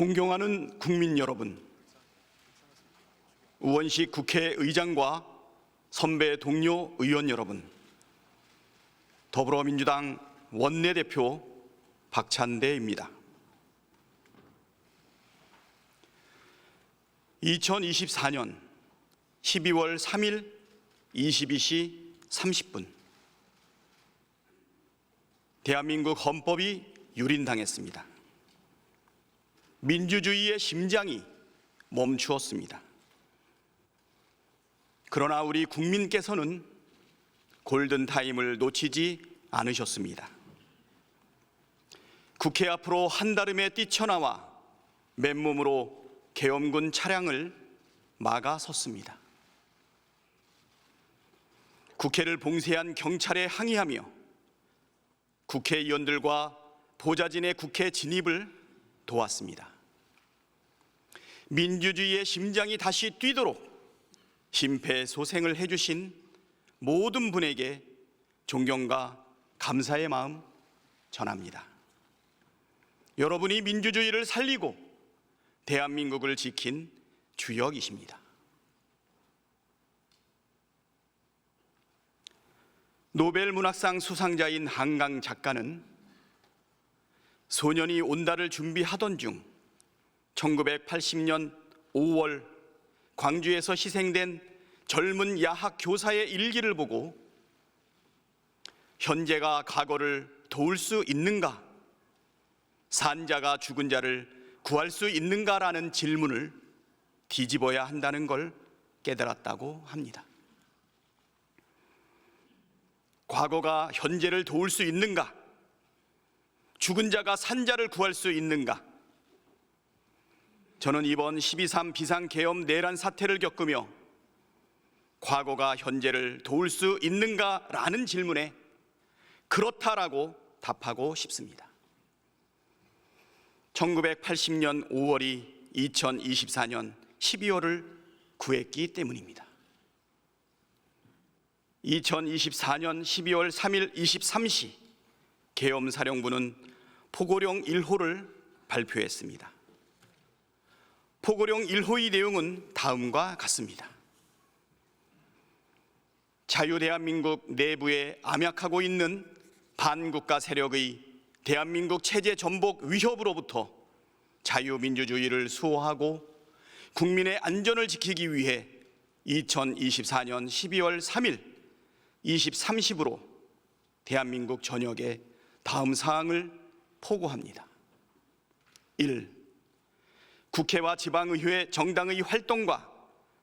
존경하는 국민 여러분, 우원식 국회의장과 선배 동료 의원 여러분, 더불어민주당 원내대표 박찬대입니다. 2024년 12월 3일 22시 30분 대한민국 헌법이 유린당했습니다. 민주주의의 심장이 멈추었습니다. 그러나 우리 국민께서는 골든타임을 놓치지 않으셨습니다. 국회 앞으로 한달음에 뛰쳐나와 맨몸으로 계엄군 차량을 막아섰습니다. 국회를 봉쇄한 경찰에 항의하며 국회의원들과 보좌진의 국회 진입을 도왔습니다. 민주주의의 심장이 다시 뛰도록 심폐소생을 해주신 모든 분에게 존경과 감사의 마음 전합니다. 여러분이 민주주의를 살리고 대한민국을 지킨 주역이십니다. 노벨 문학상 수상자인 한강 작가는 소년이 온다를 준비하던 중 1980년 5월 광주에서 희생된 젊은 야학 교사의 일기를 보고 현재가 과거를 도울 수 있는가? 산자가 죽은 자를 구할 수 있는가라는 질문을 뒤집어야 한다는 걸 깨달았다고 합니다. 과거가 현재를 도울 수 있는가? 죽은 자가 산자를 구할 수 있는가? 저는 이번 12.3 비상계엄 내란 사태를 겪으며 과거가 현재를 도울 수 있는가라는 질문에 그렇다라고 답하고 싶습니다. 1980년 5월이 2024년 12월을 구했기 때문입니다. 2024년 12월 3일 23시 계엄사령부는 포고령 1호를 발표했습니다. 포고령 1호의 내용은 다음과 같습니다. 자유대한민국 내부에 암약하고 있는 반국가 세력의 대한민국 체제 전복 위협으로부터 자유민주주의를 수호하고 국민의 안전을 지키기 위해 2024년 12월 3일 23시부로 대한민국 전역에 다음 사항을 포고합니다. 1. 국회와 지방의회 정당의 활동과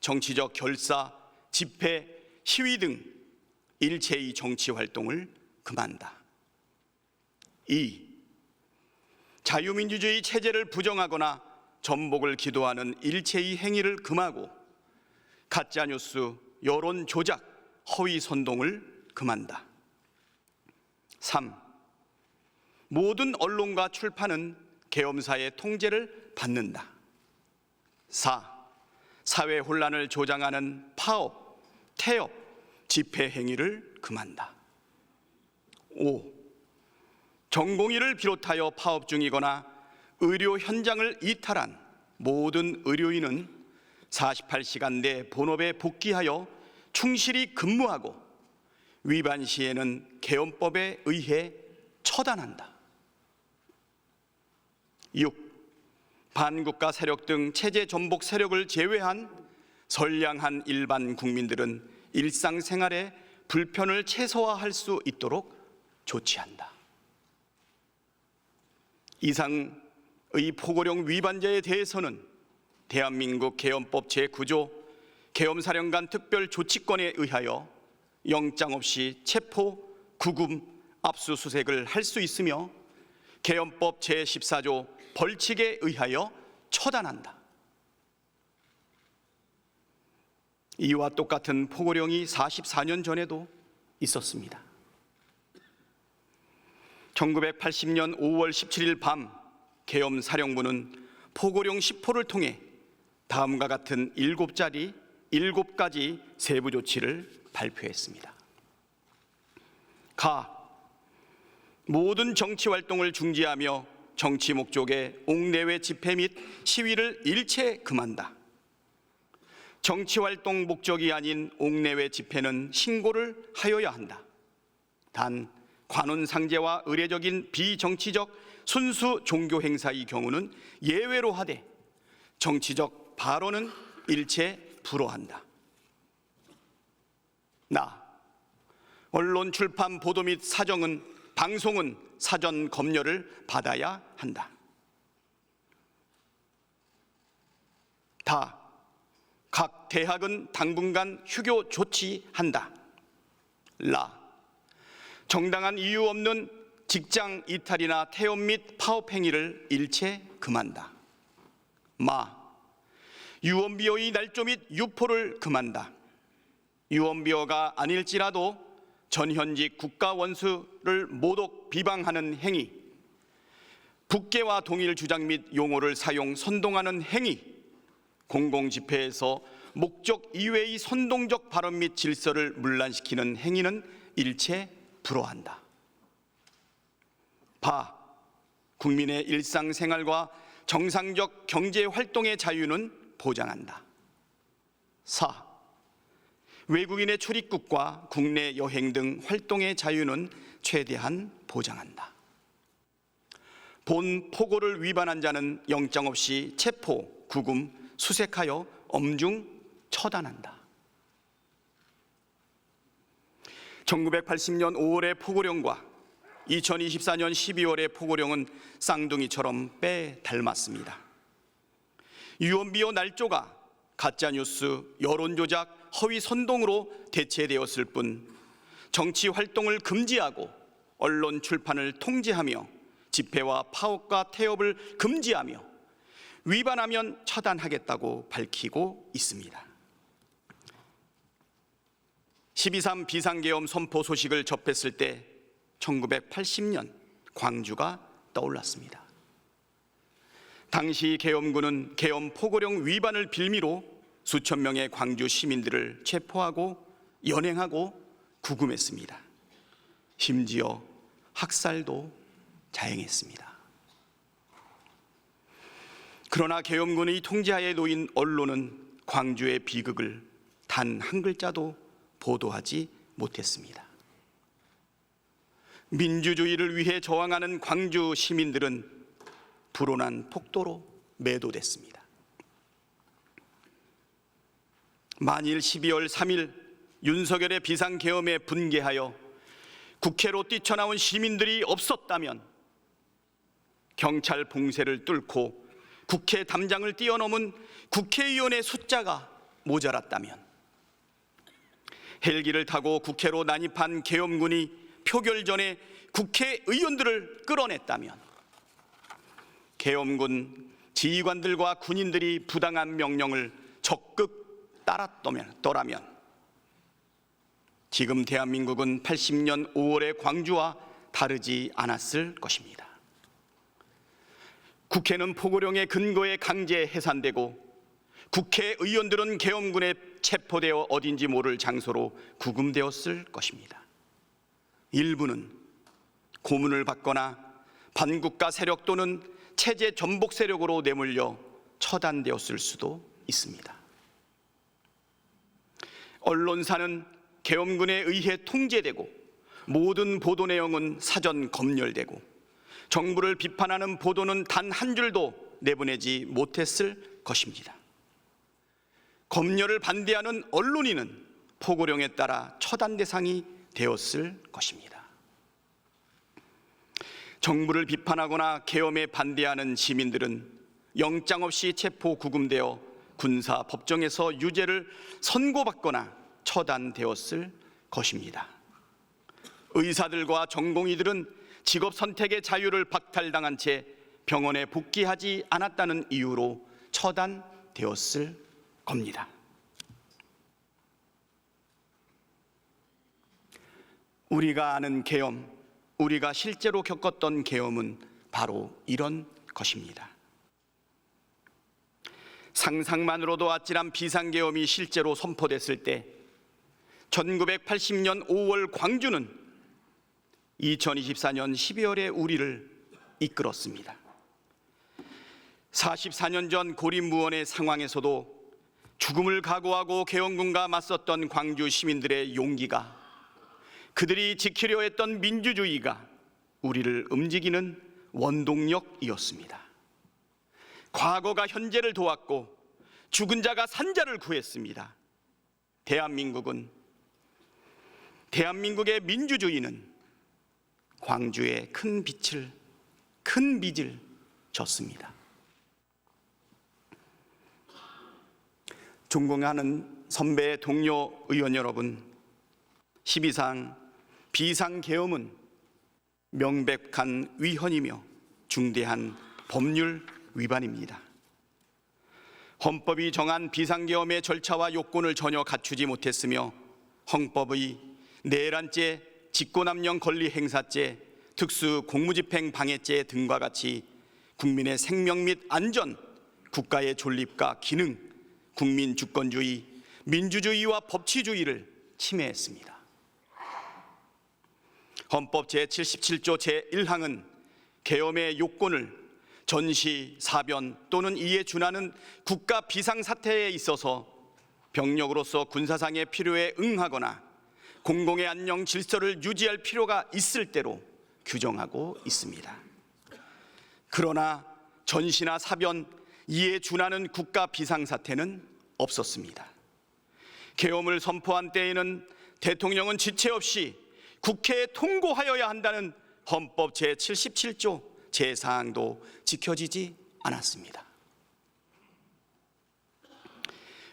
정치적 결사, 집회, 시위 등 일체의 정치 활동을 금한다. 2. 자유민주주의 체제를 부정하거나 전복을 기도하는 일체의 행위를 금하고 가짜뉴스, 여론 조작, 허위 선동을 금한다. 3. 모든 언론과 출판은 계엄사의 통제를 받는다. 4. 사회 혼란을 조장하는 파업, 태업, 집회 행위를 금한다. 5. 전공의를 비롯하여 파업 중이거나 의료 현장을 이탈한 모든 의료인은 48시간 내 본업에 복귀하여 충실히 근무하고 위반 시에는 개헌법에 의해 처단한다. 6. 반국가 세력 등 체제 전복 세력을 제외한 선량한 일반 국민들은 일상생활에 불편을 최소화할 수 있도록 조치한다. 이상의 포고령 위반자에 대해서는 대한민국 계엄법 제9조 계엄사령관 특별조치권에 의하여 영장 없이 체포, 구금, 압수수색을 할 수 있으며 계엄법 제14조 벌칙에 의하여 처단한다. 이와 똑같은 포고령이 44년 전에도 있었습니다. 1980년 5월 17일 밤 계엄 사령부는 포고령 10호를 통해 다음과 같은 7자리 7가지 세부 조치를 발표했습니다. 가 모든 정치 활동을 중지하며 정치 목적의 옥내외 집회 및 시위를 일체 금한다. 정치 활동 목적이 아닌 옥내외 집회는 신고를 하여야 한다. 단 관원 상제와 의례적인 비정치적 순수 종교 행사의 경우는 예외로 하되 정치적 발언은 일체 불허한다. 나 언론 출판 보도 및 사정은 방송은 사전 검열을 받아야 한다. 다 각 대학은 당분간 휴교 조치한다. 라 정당한 이유 없는 직장 이탈이나 태업 및 파업 행위를 일체 금한다. 마 유언비어의 날조 및 유포를 금한다. 유언비어가 아닐지라도 전현직 국가 원수를 모독 비방하는 행위, 북계와 동일 주장 및 용어를 사용 선동하는 행위, 공공 집회에서 목적 이외의 선동적 발언 및 질서를 문란시키는 행위는 일체 불허한다. 바 국민의 일상생활과 정상적 경제 활동의 자유는 보장한다. 사 외국인의 출입국과 국내 여행 등 활동의 자유는 최대한 보장한다. 본 포고를 위반한 자는 영장 없이 체포, 구금, 수색하여 엄중 처단한다. 1980년 5월의 포고령과 2024년 12월의 포고령은 쌍둥이처럼 빼 닮았습니다. 유언비어 날조가 가짜뉴스, 여론조작, 허위 선동으로 대체되었을 뿐 정치 활동을 금지하고 언론 출판을 통제하며 집회와 파업과 태업을 금지하며 위반하면 처단하겠다고 밝히고 있습니다. 12.3 비상계엄 선포 소식을 접했을 때 1980년 광주가 떠올랐습니다. 당시 계엄군은 계엄 포고령 위반을 빌미로 수천 명의 광주 시민들을 체포하고 연행하고 구금했습니다. 심지어 학살도 자행했습니다. 그러나 계엄군의 통제하에 놓인 언론은 광주의 비극을 단 한 글자도 보도하지 못했습니다. 민주주의를 위해 저항하는 광주 시민들은 불온한 폭도로 매도됐습니다. 만일 12월 3일 윤석열의 비상계엄에 분개하여 국회로 뛰쳐나온 시민들이 없었다면 경찰 봉쇄를 뚫고 국회 담장을 뛰어넘은 국회의원의 숫자가 모자랐다면 헬기를 타고 국회로 난입한 계엄군이 표결 전에 국회의원들을 끌어냈다면 계엄군 지휘관들과 군인들이 부당한 명령을 적극 따랐더라면 지금 대한민국은 80년 5월의 광주와 다르지 않았을 것입니다. 국회는 포고령의 근거에 강제 해산되고 국회의원들은 계엄군에 체포되어 어딘지 모를 장소로 구금되었을 것입니다. 일부는 고문을 받거나 반국가 세력 또는 체제 전복 세력으로 내몰려 처단되었을 수도 있습니다. 언론사는 계엄군에 의해 통제되고 모든 보도 내용은 사전 검열되고 정부를 비판하는 보도는 단 한 줄도 내보내지 못했을 것입니다. 검열을 반대하는 언론인은 포고령에 따라 처단 대상이 되었을 것입니다. 정부를 비판하거나 계엄에 반대하는 시민들은 영장 없이 체포 구금되어 군사 법정에서 유죄를 선고받거나 처단되었을 것입니다. 의사들과 전공의들은 직업 선택의 자유를 박탈당한 채 병원에 복귀하지 않았다는 이유로 처단되었을 겁니다. 우리가 아는 계엄, 우리가 실제로 겪었던 계엄은 바로 이런 것입니다. 상상만으로도 아찔한 비상계엄이 실제로 선포됐을 때 1980년 5월 광주는 2024년 12월에 우리를 이끌었습니다. 44년 전 고립무원의 상황에서도 죽음을 각오하고 개헌군과 맞섰던 광주 시민들의 용기가 그들이 지키려 했던 민주주의가 우리를 움직이는 원동력이었습니다. 과거가 현재를 도왔고 죽은 자가 산자를 구했습니다. 대한민국은 대한민국의 민주주의는 광주에 큰 빛을 큰 빚을 졌습니다. 존경하는 선배 동료 의원 여러분, 12상 비상계엄은 명백한 위헌이며 중대한 법률 위반입니다. 헌법이 정한 비상계엄의 절차와 요건을 전혀 갖추지 못했으며 헌법의 내란죄, 직권남용 권리 행사죄, 특수 공무집행 방해죄 등과 같이 국민의 생명 및 안전, 국가의 존립과 기능, 국민 주권주의, 민주주의와 법치주의를 침해했습니다. 헌법 제77조 제1항은 계엄의 요건을 전시, 사변 또는 이에 준하는 국가 비상사태에 있어서 병력으로서 군사상의 필요에 응하거나 공공의 안녕 질서를 유지할 필요가 있을 때로 규정하고 있습니다. 그러나 전시나 사변, 이에 준하는 국가 비상사태는 없었습니다. 계엄을 선포한 때에는 대통령은 지체 없이 국회에 통고하여야 한다는 헌법 제77조 제4항도 지켜지지 않았습니다.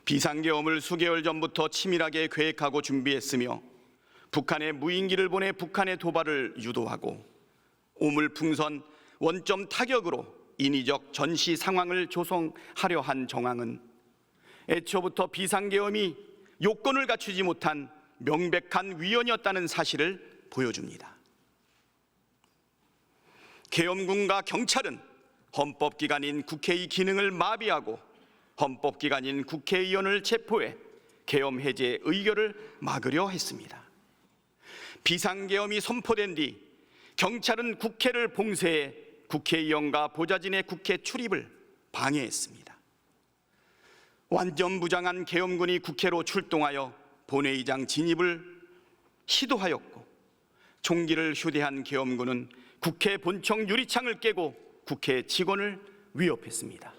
비상계엄을 수개월 전부터 치밀하게 계획하고 준비했으며 북한에 무인기를 보내 북한의 도발을 유도하고 오물풍선 원점 타격으로 인위적 전시 상황을 조성하려 한 정황은 애초부터 비상계엄이 요건을 갖추지 못한 명백한 위헌이었다는 사실을 보여줍니다. 계엄군과 경찰은 헌법기관인 국회의 기능을 마비하고 헌법기관인 국회의원을 체포해 계엄 해제 의결을 막으려 했습니다. 비상계엄이 선포된 뒤 경찰은 국회를 봉쇄해 국회의원과 보좌진의 국회 출입을 방해했습니다. 완전 무장한 계엄군이 국회로 출동하여 본회의장 진입을 시도하였고 총기를 휴대한 계엄군은 국회 본청 유리창을 깨고 국회 직원을 위협했습니다.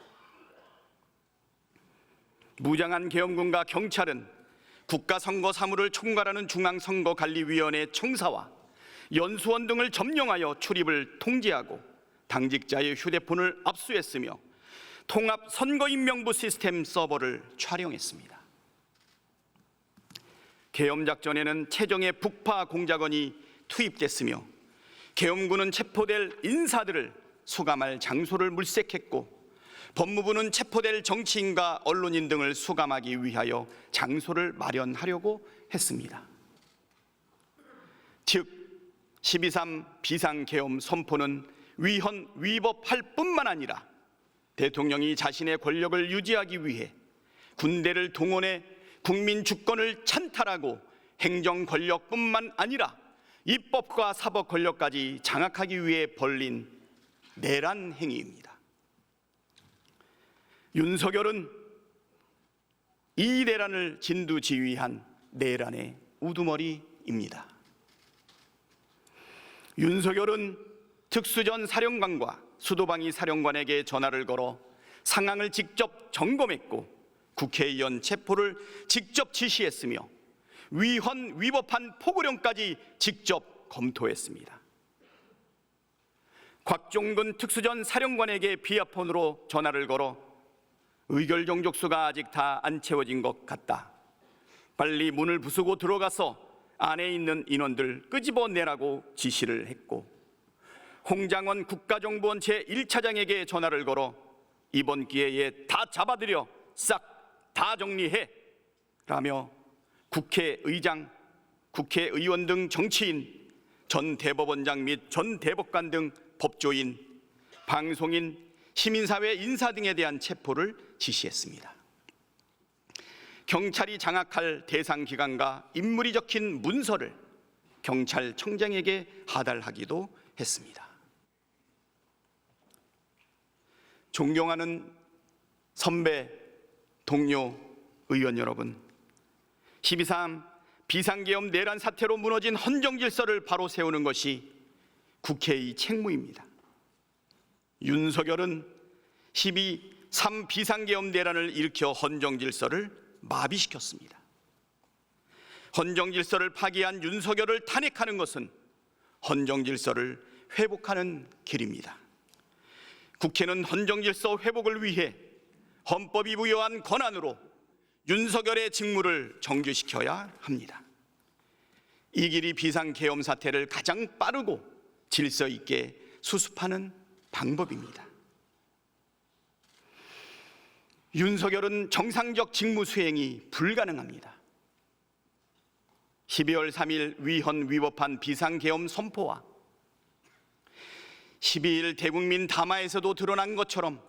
무장한 계엄군과 경찰은 국가선거 사무를 총괄하는 중앙선거관리위원회 청사와 연수원 등을 점령하여 출입을 통제하고 당직자의 휴대폰을 압수했으며 통합 선거인명부 시스템 서버를 촬영했습니다. 계엄 작전에는 최정의 북파 공작원이 투입됐으며 계엄군은 체포될 인사들을 수감할 장소를 물색했고 법무부는 체포될 정치인과 언론인 등을 수감하기 위하여 장소를 마련하려고 했습니다. 즉 12.3 비상계엄 선포는 위헌 위법할 뿐만 아니라 대통령이 자신의 권력을 유지하기 위해 군대를 동원해 국민 주권을 찬탈하고 행정 권력뿐만 아니라 입법과 사법 권력까지 장악하기 위해 벌린 내란 행위입니다. 윤석열은 이 내란을 진두지휘한 내란의 우두머리입니다. 윤석열은 특수전 사령관과 수도방위 사령관에게 전화를 걸어 상황을 직접 점검했고 국회의원 체포를 직접 지시했으며 위헌 위법한 포고령까지 직접 검토했습니다. 곽종근 특수전 사령관에게 비아폰으로 전화를 걸어 의결 종족수가 아직 다 안 채워진 것 같다. 빨리 문을 부수고 들어가서 안에 있는 인원들 끄집어내라고 지시를 했고 홍장원 국가정보원 제1차장에게 전화를 걸어 이번 기회에 다 잡아들여 싹 다 정리해 라며 국회의장, 국회의원 등 정치인, 전 대법원장 및 전 대법관 등 법조인, 방송인, 시민사회 인사 등에 대한 체포를 지시했습니다. 경찰이 장악할 대상 기관과 인물이 적힌 문서를 경찰청장에게 하달하기도 했습니다. 존경하는 선배, 동료, 의원 여러분, 12.3 비상계엄 내란 사태로 무너진 헌정 질서를 바로 세우는 것이 국회의 책무입니다. 윤석열은 12.3 비상계엄 내란을 일으켜 헌정 질서를 마비시켰습니다. 헌정 질서를 파기한 윤석열을 탄핵하는 것은 헌정 질서를 회복하는 길입니다. 국회는 헌정 질서 회복을 위해 헌법이 부여한 권한으로 윤석열의 직무를 정지시켜야 합니다. 이 길이 비상계엄 사태를 가장 빠르고 질서 있게 수습하는 방법입니다. 윤석열은 정상적 직무 수행이 불가능합니다. 12월 3일 위헌 위법한 비상계엄 선포와 12일 대국민 담화에서도 드러난 것처럼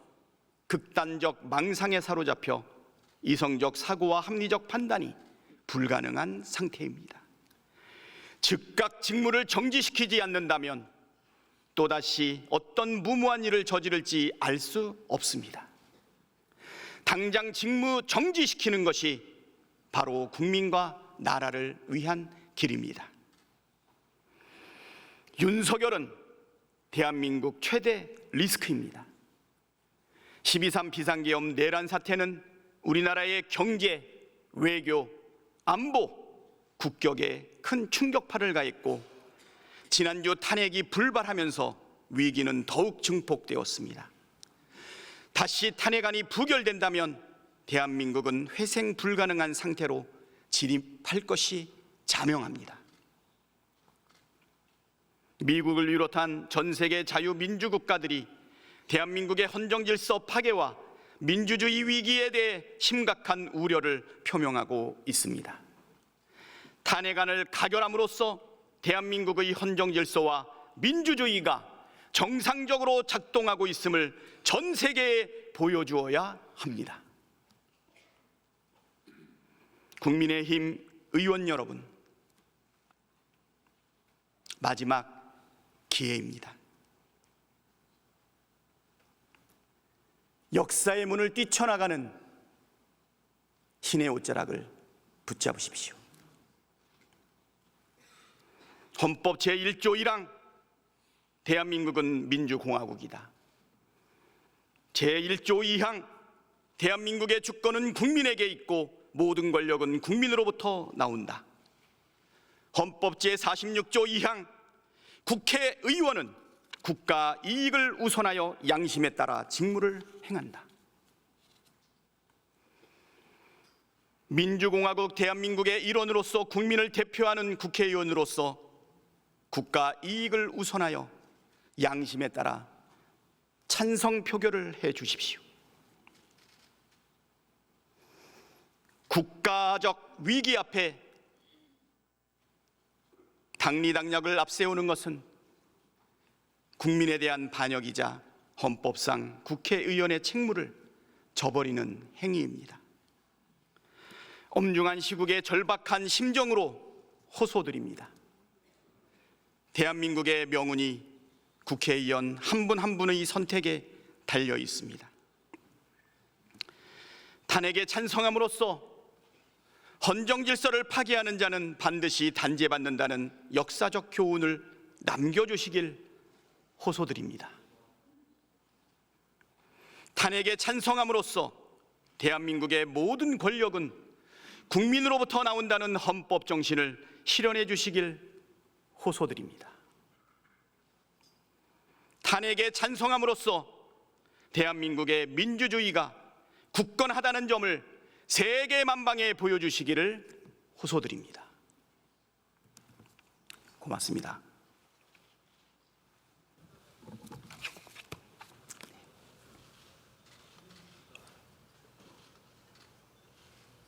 극단적 망상에 사로잡혀 이성적 사고와 합리적 판단이 불가능한 상태입니다. 즉각 직무를 정지시키지 않는다면 또다시 어떤 무모한 일을 저지를지 알 수 없습니다. 당장 직무 정지시키는 것이 바로 국민과 나라를 위한 길입니다. 윤석열은 대한민국 최대 리스크입니다. 12.3 비상계엄 내란 사태는 우리나라의 경제, 외교, 안보, 국격에 큰 충격파를 가했고 지난주 탄핵이 불발하면서 위기는 더욱 증폭되었습니다. 다시 탄핵안이 부결된다면 대한민국은 회생 불가능한 상태로 진입할 것이 자명합니다. 미국을 비롯한 전 세계 자유민주국가들이 대한민국의 헌정질서 파괴와 민주주의 위기에 대해 심각한 우려를 표명하고 있습니다. 탄핵안을 가결함으로써 대한민국의 헌정 질서와 민주주의가 정상적으로 작동하고 있음을 전 세계에 보여주어야 합니다. 국민의힘 의원 여러분, 마지막 기회입니다. 역사의 문을 뛰쳐나가는 신의 옷자락을 붙잡으십시오. 헌법 제1조 1항 대한민국은 민주공화국이다. 제1조 2항 대한민국의 주권은 국민에게 있고 모든 권력은 국민으로부터 나온다. 헌법 제46조 2항 국회의원은 국가 이익을 우선하여 양심에 따라 직무를 행한다. 민주공화국 대한민국의 일원으로서 국민을 대표하는 국회의원으로서 국가 이익을 우선하여 양심에 따라 찬성 표결을 해 주십시오. 국가적 위기 앞에 당리당략을 앞세우는 것은 국민에 대한 반역이자 헌법상 국회의원의 책무를 저버리는 행위입니다. 엄중한 시국의 절박한 심정으로 호소드립니다. 대한민국의 명운이 국회의원 한분한 분의 선택에 달려 있습니다. 탄핵에 찬성함으로써 헌정 질서를 파괴하는 자는 반드시 단죄받는다는 역사적 교훈을 남겨주시길 호소드립니다. 탄핵에 찬성함으로써 대한민국의 모든 권력은 국민으로부터 나온다는 헌법 정신을 실현해 주시길 호소드립니다. 탄핵에 찬성함으로써 대한민국의 민주주의가 굳건하다는 점을 세계 만방에 보여주시기를 호소드립니다. 고맙습니다.